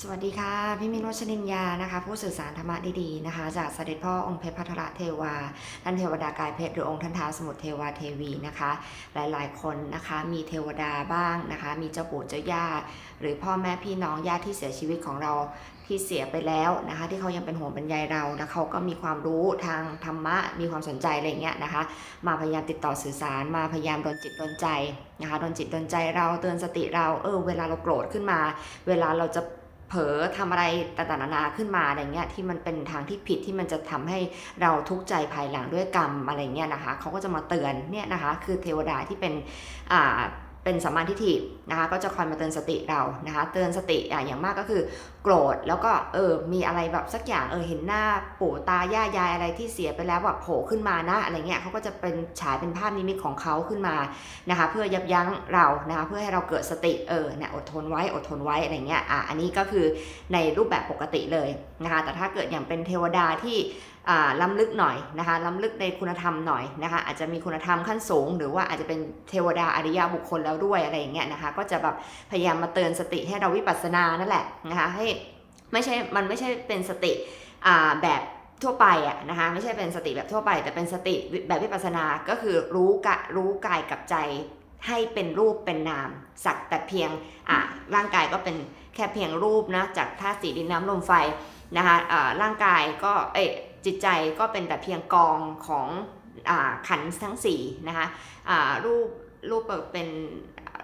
สวัสดีค่ะ พี่มินวชนินยานะคะ ผู้สื่อสารธรรมะดีๆนะคะ จากเสด็จพ่อองค์เพชรพัทรเทวาท่านเทวดากายเพชรหรือองค์ท่านท้าวสมุทรเทวาเทวีนะคะ หลายๆคนนะคะ มีเทวดาบ้างนะคะ มีเจ้าปู่เจ้าย่า หรือพ่อแม่พี่น้องญาติที่เสียชีวิตของเราที่เสียไปแล้วนะคะ ที่เขายังเป็นห่วงเป็นใยเราแล้วเขาก็มีความรู้ทางธรรมะมีความสนใจอะไรเงี้ยนะคะ มาพยายามติดต่อสื่อสารมาพยายามดนจิตดนใจนะคะดนจิตดนใจเราเตือนสติเราเออเวลาเราโกรธขึ้นมา เวลาเราจะ เผลอทำอะไรต่างๆนานาขึ้นมาอะไรเงี้ยที่มันเป็นทางที่ผิดที่มันจะทำให้เราทุกข์ใจภายหลังด้วยกรรมอะไรเงี้ยนะคะเขาก็จะมาเตือนเนี่ยนะคะคือเทวดาที่เป็นอ่าเป็นสัมมาทิฏฐินะคะก็จะคอยมาเตือนสติเรานะคะเตือนสติอะอย่างมากก็คือ โกรธแล้วก็เออมีอะไรแบบสักอย่างเออเห็นหน้าปู่ตาย่ายายอะไรที่เสียไปแล้วแบบโผล่ขึ้นมานะอะไรเงี้ยเขาก็จะเป็นฉายเป็นภาพนิมิตของเขาขึ้นมานะคะเพื่อยับยั้งเรานะคะเพื่อให้เราเกิดสติเออเนี่ยอดทนไว้อดทนไว้อะไรเงี้ยอะอันนี้ก็คือในรูปแบบปกติเลยนะคะแต่ถ้าเกิดอย่างเป็นเทวดาที่อ่าล้ำลึกหน่อยนะคะล้ำลึกในคุณธรรมหน่อยนะคะอาจจะมีคุณธรรมขั้นสูง หรือว่าอาจจะเป็นเทวดาอริยบุคคลแล้วด้วยอะไรอย่างเงี้ยนะคะก็จะแบบพยายามมาเตือนสติให้เราวิปัสสนานั่นแหละนะคะให้ ไม่ใช่มันไม่ใช่เป็นสติแบบทั่วไปอะนะคะไม่ใช่เป็นสติแบบทั่วไป แต่เป็นสติแบบวิปัสสนาก็คือรู้กะรู้กายกับใจให้เป็นรูปเป็นนาม สักแต่เพียงอะร่างกายก็เป็นแค่เพียงรูปนะจากธาตุสีดินน้ำลมไฟนะคะอ่าร่างกายก็เอจิตใจก็เป็นแต่เพียงกองของอ่าขันทั้งสี่นะคะอ่ารูปรูปเป็น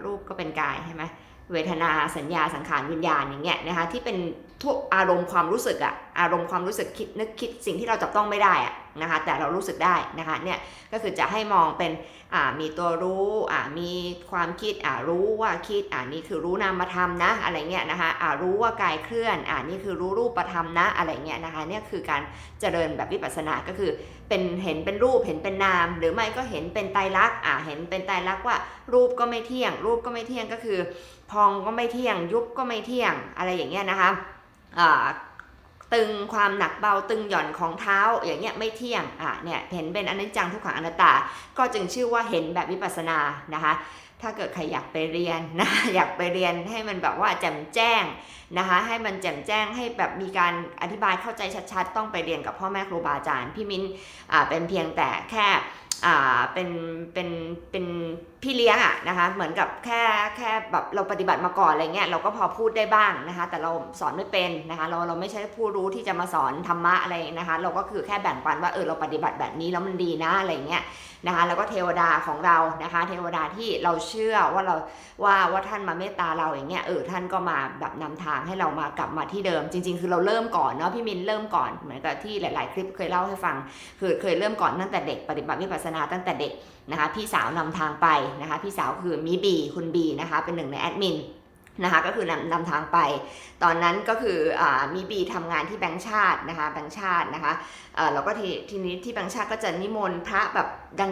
รูปก็เป็นกายใช่ไหมเวทนาสัญญาสังขารวิญญาณอย่างเงี้ยนะคะที่เป็น ทุกอารมณ์ความรู้สึกอะอารมณ์ความรู้สึกคิดนึกคิดสิ่งที่เราจับต้องไม่ได้อะนะคะแต่เรารู้สึกได้นะคะเนี่ยก็คือจะให้มองเป็นอ่ามีตัวรู้อ่ามีความคิดอ่ารู้ว่าคิดอ่านี่คือรู้นามธรรมนะอะไรเงี้ยนะคะอ่ารู้ว่ากายเคลื่อนอ่านี่คือรู้รูปธรรมนะอะไรเงี้ยนะคะเนี่ยคือการเจริญแบบวิปัสสนาก็คือเป็นเห็นเป็นรูปเห็นเป็นนาม หรือไม่ก็เห็นเป็นไตรลักษณ์อ่าเห็นเป็นไตรลักษณ์ว่ารูปก็ไม่เที่ยง รูปก็ไม่เที่ยงก็คือ พองก็ไม่เที่ยงยุบก็ไม่เที่ยงอะไรอย่างเงี้ยนะคะ ตึงความหนักเบาตึงหย่อนของเท้าอย่างเงี้ยไม่เที่ยงอะเนี่ยเห็นเป็นอนิจจังทุกขังอนัตตา ก็จึงชื่อว่าเห็นแบบวิปัสสนานะคะ ถ้าเกิดใครอยากไปเรียนนะอยากไปเรียนให้มันแบบว่าแจ่มแจ้งนะคะ ให้มันแจ่มแจ้งให้แบบมีการอธิบายเข้าใจชัดๆ ต้องไปเรียนกับพ่อแม่ครูบาอาจารย์พี่มิ้นอ่าเป็นเพียงแต่แค่ อ่าเป็นเป็นเป็นพี่เลี้ยงอะนะคะเหมือนกับแค่แค่แบบเราปฏิบัติมาก่อนอะไรเงี้ยเราก็พอพูดได้บ้างนะคะ แต่เราสอนไม่เป็นนะคะเราเราไม่ใช่ผู้รู้ที่จะมาสอนธรรมะอะไรนะคะ เราก็คือแค่แบ่งปันว่าเออเราปฏิบัติแบบนี้แล้วมันดีนะอะไรเงี้ยนะคะแล้วก็เทวดาของเรานะคะ เทวดาที่เราเชื่อว่าเราว่าว่าท่านมาเมตตาเราอย่างเงี้ยเออท่านก็มาแบบนำทางให้เรามากลับมาที่เดิม จริง ๆ คือเราเริ่มก่อนเนาะพี่มินเริ่มก่อนเหมือนกับที่หลาย ๆ คลิปเคยเล่าให้ฟัง คือเคยเริ่มก่อนตั้งแต่เด็กปฏิบัติวิปัสสนาตั้งแต่เด็กนะคะ พี่สาวนำทางไปนะคะ พี่สาวคือมิบีคุณบีนะคะ เป็นหนึ่งในแอดมินนะคะก็คือนำนำทางไป ตอนนั้นก็คืออมีบีทำงานที่แบงค์ชาตินะคะแบงค์ชาตินะคะเอ่อแล้วก็ทีทีนี้ที่แบงค์ชาติก็จะนิมนต์พระแบบ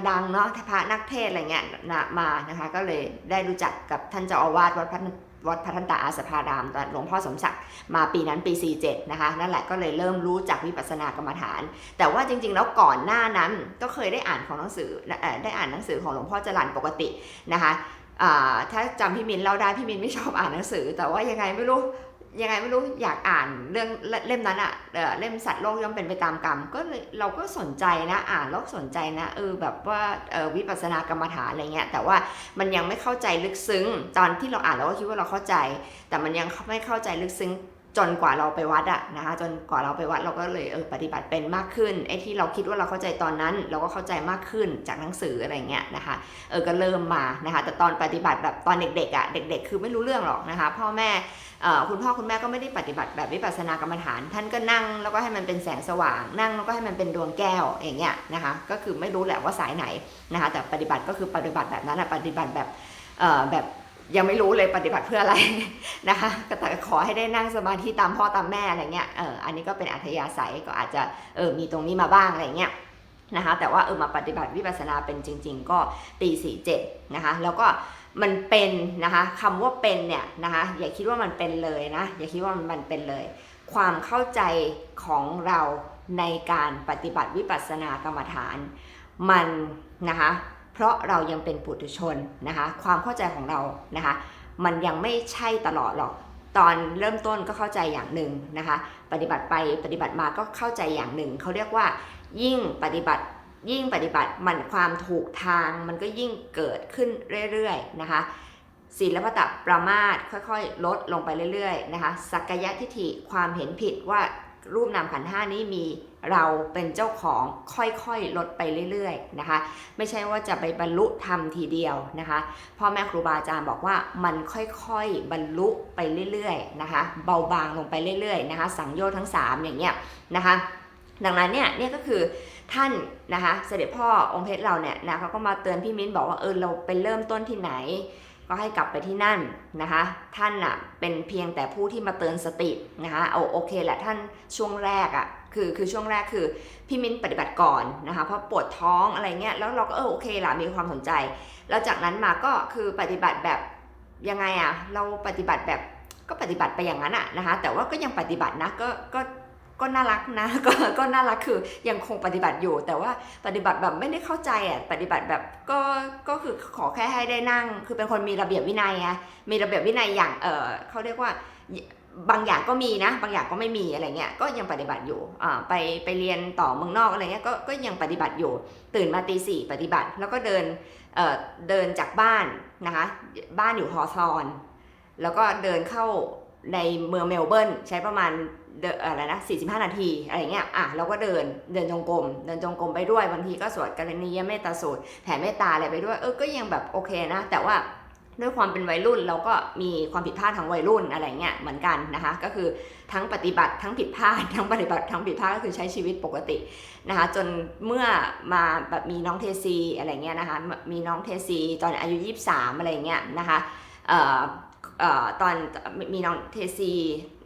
ดังๆเนาะพระนักเทศอะไรเงี้ยนะมานะคะก็เลยได้รู้จักกับท่านเจ้าอาวาสวัดพระ วัดพระทันตาอาสภารามตอนหลวงพ่อสมศักดิ์มาปีนั้นปี 47 นะคะ นั่นแหละก็เลยเริ่มรู้จักวิปัสสนากรรมฐาน แต่ว่าจริง ๆ แล้วก่อนหน้านั้นก็เคยได้อ่านของหนังสือได้อ่านหนังสือของหลวงพ่อจรันปกตินะคะถ้าจำพี่มินเล่าได้พี่มินไม่ชอบอ่านหนังสือ แต่ว่ายังไงไม่รู้ ยังไงไม่รู้อยากอ่านเรื่องเล่มนั้นอะเอะเล่มสัตว์โลกย่อมเป็นไปตามกรรม ก็เลยเราก็สนใจนะอ่านแล้วสนใจนะเออแบบว่าเออวิปัสสนากรรมฐานอะไรเงี้ยแต่ว่ามันยังไม่เข้าใจลึกซึ้ง ตอนที่เราอ่านเราก็คิดว่าเราเข้าใจ แต่มันยังไม่เข้าใจลึกซึ้ง จนกว่าเราไปวัดอะนะคะจนกว่าเราไปวัดเราก็เลยเออปฏิบัติเป็นมากขึ้นไอ้ที่เราคิดว่าเราเข้าใจตอนนั้น เราก็เข้าใจมากขึ้นจากหนังสืออะไรเงี้ยนะคะเออก็เริ่มมานะคะแต่ตอนปฏิบัติแบบตอนเด็กๆอะเด็ก ๆ คือไม่รู้เรื่องหรอกนะคะพ่อแม่คุณพ่อคุณแม่ก็ไม่ได้ปฏิบัติแบบวิปัสสนากรรมฐาน ท่านก็นั่งแล้วก็ให้มันเป็นแสงสว่าง นั่งแล้วก็ให้มันเป็นดวงแก้วอย่างเงี้ยนะคะก็คือไม่รู้แหละว่าสายไหนนะคะแต่ปฏิบัติก็คือปฏิบัติแบบนั้นอะปฏิบัติแบบแบบ ยังไม่รู้เลยปฏิบัติเพื่ออะไรนะคะก็แต่ขอให้ได้นั่งสมาธิตามพ่อตามแม่อะไรเงี้ยเอออันนี้ก็เป็นอัธยาศัยก็อาจจะเออมีตรงนี้มาบ้างอะไรเงี้ยนะคะแต่ว่าเออมาปฏิบัติวิปัสสนาเป็นจริง ๆ ก็ปีสี่เจ็ดนะคะแล้วก็มันเป็นนะคะคำว่าเป็นเนี่ยนะคะอย่าคิดว่ามันเป็นเลยนะอย่าคิดว่ามันเป็นเลย ความเข้าใจของเราในการปฏิบัติวิปัสสนากรรมฐาน มันนะคะ เพราะเรายังเป็นปุถุชนนะคะ ความเข้าใจของเรานะคะ มันยังไม่ใช่ตลอดหรอก ตอนเริ่มต้นก็เข้าใจอย่างหนึ่งนะคะ ปฏิบัติไปปฏิบัติมาก็เข้าใจอย่างหนึ่ง เขาเรียกว่า ยิ่งปฏิบัติยิ่งปฏิบัติมันความถูกทางมันก็ยิ่งเกิดขึ้นเรื่อยๆนะคะศีลพัตประมาทค่อยๆ ลดลงไปเรื่อยๆนะคะสักกายทิฏฐิความเห็นผิดว่า รูปนามขันห้านี้มีเราเป็นเจ้าของค่อยๆ ลดไปเรื่อยๆนะคะ ไม่ใช่ว่าจะไปบรรลุธรรมทีเดียวนะคะพ่อแม่ครูบาอาจารย์บอกว่ามันค่อยๆ บรรลุไปเรื่อยๆนะคะ เบาบางลงไปเรื่อยๆนะคะ สังโยชน์ทั้ง 3 อย่างเงี้ยนะคะ ดังนั้นเนี่ยเนี่ยก็คือท่านนะคะเสด็จพ่อองค์เพชรเราเนี่ยนะเขาก็มาเตือนพี่มิ้นบอกว่าเออเราไปเริ่มต้นที่ไหน ก็ให้กลับไปที่นั่นนะคะ ท่านอะเป็นเพียงแต่ผู้ที่มาเตือนสตินะคะเอาโอเคแหละท่านช่วงแรกอะคือคือช่วงแรกคือพี่มิ้นปฏิบัติก่อนนะคะเพราะปวดท้องอะไรเงี้ยแล้วเราก็เออโอเคละมีความสนใจ แล้วจากนั้นมาก็คือปฏิบัติแบบยังไงอะเราปฏิบัติแบบก็ปฏิบัติไปอย่างนั้นอะนะคะแต่ว่าก็ยังปฏิบัตินะก็ก็ก็น่ารักนะก็ก็น่ารักคือยังคงปฏิบัติอยู่ แต่ว่าปฏิบัติแบบไม่ได้เข้าใจอะปฏิบัติแบบก็ก็ คือขอแค่ให้ได้นั่ง คือเป็นคนมีระเบียบวินัยไงมีระเบียบวินัยอย่างเออเขาเรียกว่าบางอย่างก็มีนะ บางอย่างก็ไม่มีอะไรเงี้ยก็ยังปฏิบัติอยู่อ่าไปไปเรียนต่อเมืองนอกอะไรเงี้ยก็ก็ยังปฏิบัติอยู่ ตื่นมาตีสี่ปฏิบัติ แล้วก็เดินเอ่อเดินจากบ้านนะคะบ้านอยู่ฮอซอน แล้วก็เดินเข้า ในเมืองเมลเบิร์นใช้ประมาณอะไรนะ45 นาทีอะไรเงี้ยอะเราก็เดินเดินจงกรมเดินจงกรมไปด้วยบางทีก็สวดกรณียเมตตาสูตรแผ่เมตตาอะไรไปด้วยเออก็ยังแบบโอเคนะ แต่ว่าด้วยความเป็นวัยรุ่นเราก็มีความผิดพลาดทางวัยรุ่นอะไรเงี้ยเหมือนกันนะคะ ก็คือทั้งปฏิบัติทั้งผิดพลาดทั้งปฏิบัติทั้งผิดพลาดก็คือใช้ชีวิตปกตินะคะ จนเมื่อมาแบบมีน้องเทซีอะไรเงี้ยนะคะ มีน้องเทซีตอนอายุ 23 อะไรเงี้ยนะคะเอ่อ ตอนมีน้องเทซี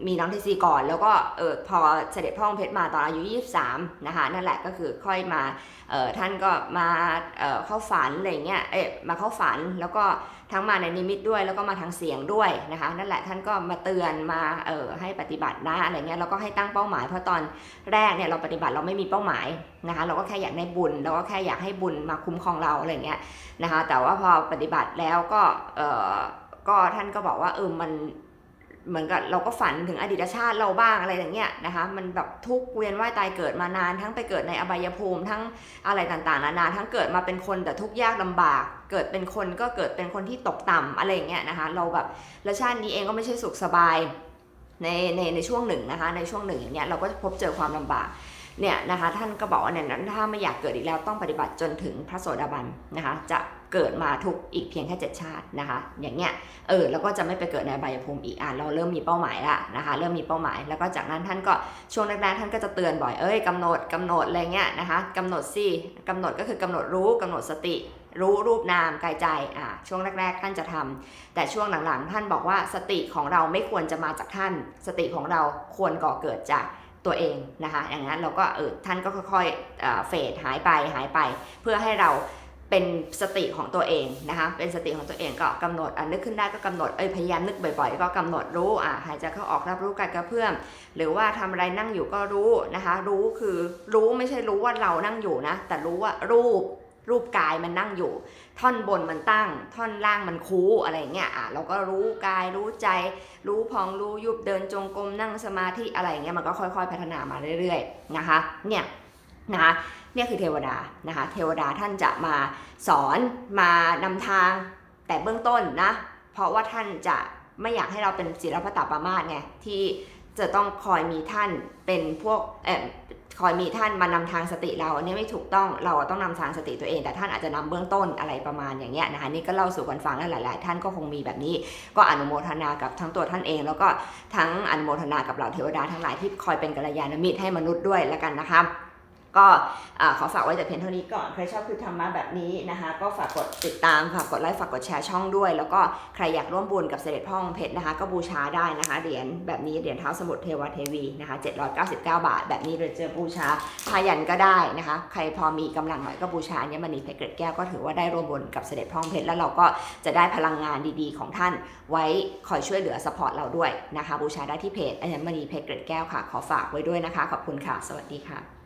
มีน้องเทซีก่อน แล้วก็เออพอเสด็จพ่อองค์เพชรมาตอนอายุ 23 นะคะนั่นแหละก็คือค่อยมาเออท่านก็มาเออเข้าฝันอะไรเงี้ยเอ๊ะมาเข้าฝันแล้วก็ทั้งมาในนิมิตด้วยแล้วก็มาทางเสียงด้วยนะคะนั่นแหละท่านก็มาเตือนมาเออให้ปฏิบัตินะอะไรเงี้ยแล้วก็ให้ตั้งเป้าหมาย เพราะตอนแรกเนี่ยเราปฏิบัติเราไม่มีเป้าหมายนะคะเราก็แค่อยากได้บุญเราก็แค่อยากให้บุญมาคุ้มครองเราอะไรเงี้ยนะคะแต่ว่าพอปฏิบัติแล้วก็เออ ก็ท่านก็บอกว่าเออมันเหมือนกับเราก็ฝันถึงอดีตชาติเราบ้างอะไรอย่างเงี้ยนะคะมันแบบทุกเวียนว่ายตายเกิดมานานทั้งไปเกิดในอบายภูมิทั้งอะไรต่างๆนานาทั้งเกิดมาเป็นคนแต่ทุกยากลำบาก เกิดเป็นคนก็เกิดเป็นคนที่ตกต่ำอะไรอย่างเงี้ยนะคะเราแบบและชาตินี้เองก็ไม่ใช่สุขสบายในในในช่วงหนึ่งนะคะในช่วงหนึ่งอย่างเงี้ยเราก็จะพบเจอความลำบากเนี่ยนะคะท่านก็บอกว่าเนี่ยถ้าไม่อยากเกิดอีกแล้วต้องปฏิบัติจนถึงพระโสดาบันนะคะจะ เกิดมาทุกอีกเพียงแค่เจ็ดชาตินะคะ อย่างเงี้ยเออแล้วก็จะไม่ไปเกิดในบายภูมิอีกอะเราเริ่มมีเป้าหมายละนะคะเริ่มมีเป้าหมาย แล้วก็จากนั้นท่านก็ช่วงแรกๆท่านก็จะเตือนบ่อยเอ้ยกำหนดกำหนดอะไรเงี้ยนะคะกำหนดสิกำหนดก็คือกำหนดรู้กำหนดสติรู้รูปนามกายใจอะช่วงแรก ๆ ท่านจะทำแต่ช่วงหลังๆ ท่านบอกว่าสติของเราไม่ควรจะมาจากท่าน สติของเราควรก่อเกิดจากตัวเองนะคะอย่างนั้นเราก็เออท่านก็ค่อยๆเฟดหายไปหายไป เพื่อให้เรา เป็นสติของตัวเองนะคะเป็นสติของตัวเองก็กำหนดอะนึกขึ้นได้ก็กำหนดเอ้ยพยายามนึกบ่อยๆ ก็กำหนดรู้อะหายใจเข้าออกรับรู้การกระเพื่อมหรือว่าทำอะไรนั่งอยู่ก็รู้นะคะรู้คือรู้ไม่ใช่รู้ว่าเรานั่งอยู่นะแต่รู้ว่ารูปรูปกายมันนั่งอยู่ ท่อนบนมันตั้ง ท่อนล่างมันคูอะไรเงี้ยอะเราก็รู้กายรู้ใจ รู้พองรู้ยุบเดินจงกรมนั่งสมาธิอะไรเงี้ยมันก็ค่อยๆ พัฒนามาเรื่อยๆนะคะเนี่ยนะคะ เนี่ยคือเทวดานะคะเทวดาท่านจะมาสอนมานำทางแต่เบื้องต้นนะเพราะว่าท่านจะไม่อยากให้เราเป็นศิลปตปามาสไงที่จะต้องคอยมีท่านเป็นพวกเออคอยมีท่านมานำทางสติเราอันนี้ไม่ถูกต้องเราต้องนำทางสติตัวเอง แต่ท่านอาจจะนำเบื้องต้นอะไรประมาณอย่างเงี้ยนะคะนี่ก็เล่าสู่กันฟังแล้วหลาย ๆ ท่านก็คงมีแบบนี้ ก็อนุโมทนากับทั้งตัวท่านเอง แล้วก็ทั้งอนุโมทนากับเหล่าเทวดาทั้งหลายที่คอยเป็นกัลยาณมิตรให้มนุษย์ด้วยแล้วกันนะคะ ก็ขอฝากไว้แต่เพียงเท่านี้ก่อน ใครชอบคือธรรมะแบบนี้นะคะ ก็ฝากกดติดตาม ฝากกดไลค์ ฝากกดแชร์ช่องด้วย แล้วก็ใครอยากร่วมบุญกับเสด็จพ่อองค์เพชรนะคะ ก็บูชาได้นะคะ เหรียญแบบนี้ เหรียญเท้าสมุทรเทวเทวีนะคะ 799 บาท แบบนี้เลยเจอบูชาพายันก็ได้นะคะ ใครพอมีกำลังหน่อยก็บูชาอัญมณีเพชรเกร็ดแก้วก็ถือว่าได้ร่วมบุญกับเสด็จพ่อองค์เพชร แล้วเราก็จะได้พลังงานดีๆ ของท่านไว้คอยช่วยเหลือสปอร์ตเราด้วยนะคะ บูชาได้ที่เพจอัญมณีเพชรเกร็ดแก้วค่ะ ขอฝากไว้ด้วยนะคะ ขอบคุณค่ะ สวัสดีค่ะ